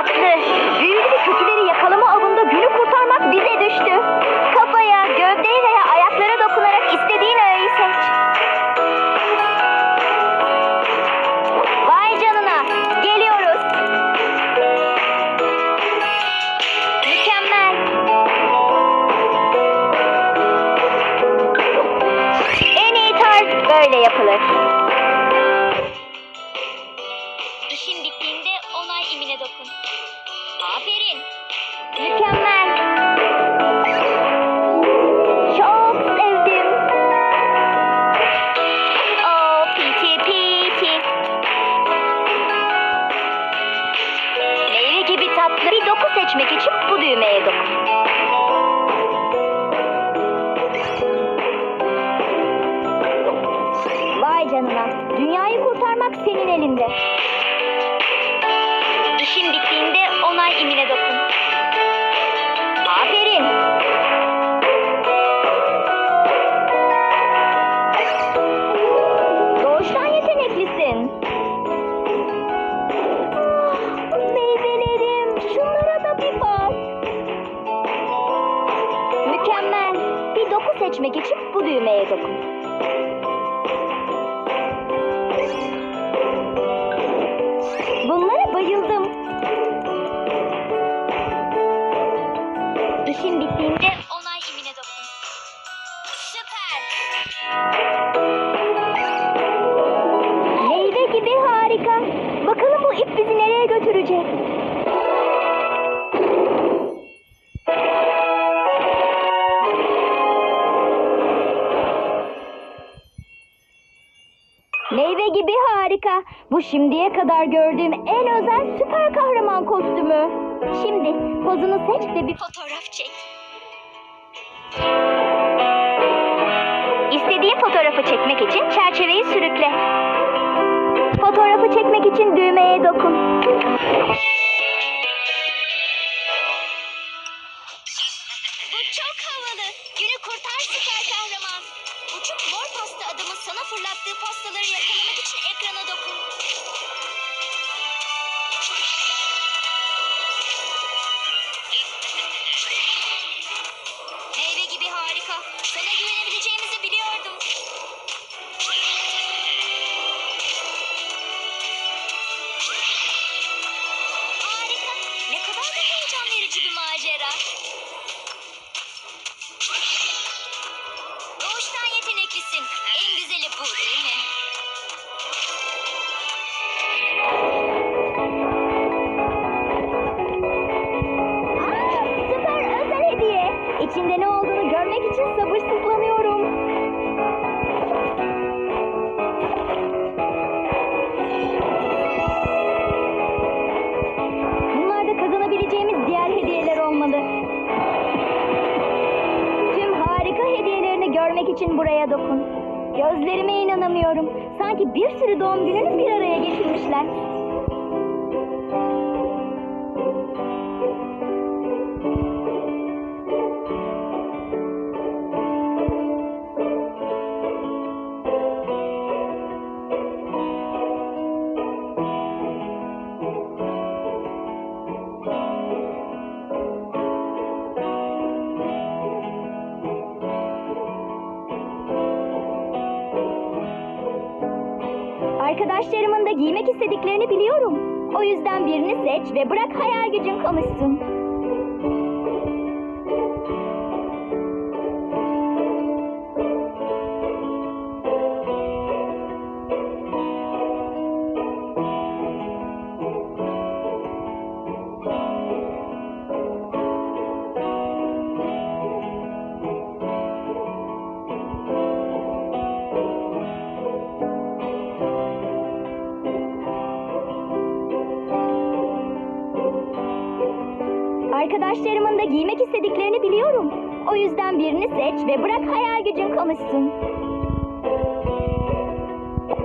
tatlı. Büyülü bir kötüleri yakalama avında günü kurtarmak bize düştü. Kafaya, gövdeye veya ayaklara dokunarak istediğin öğeyi seç. Vay canına, geliyoruz. Mükemmel. En iyi tarz böyle yapılır. Canına. Dünyayı kurtarmak senin elinde. İşin bittiğinde onay imine dokun. Aferin. Doğuştan yeteneklisin. Meyvelerim, şunlara da bir bak. Mükemmel. Bir doku seçmek için bu düğmeye dokun. Nereye götürecek? Meyve gibi harika. Bu şimdiye kadar gördüğüm en özel süper kahraman kostümü. Şimdi pozunu seç de bir Fotoğraf çek. İstediğin fotoğrafı çekmek için çerçeveyi sürükle. Fotoğrafı çekmek için düğmeye dokun. Bu çok havalı. Günü kurtar süper kahraman. Uçuk mor pasta adamın sana fırlattığı pastaları yakalamak için ekrana dokun. Meyve gibi harika. Sana güvenebileceğimizi biliyordum. Kadar da heyecan verici bir macera. Doğuştan yeteneklisin. En güzeli bu değil mi? Aa, süper özel hediye. İçinde ne olduğunu görmek için sabırsızlanıyorum. Görmek için buraya dokun. Gözlerime inanamıyorum. Sanki bir sürü doğum gününü bir araya getirmişler. Arkadaşlarımın da giymek istediklerini biliyorum. O yüzden birini seç ve bırak hayal gücün konuşsun. Arkadaşlarımın da giymek istediklerini biliyorum. O yüzden birini seç ve bırak hayal gücün konuşsun.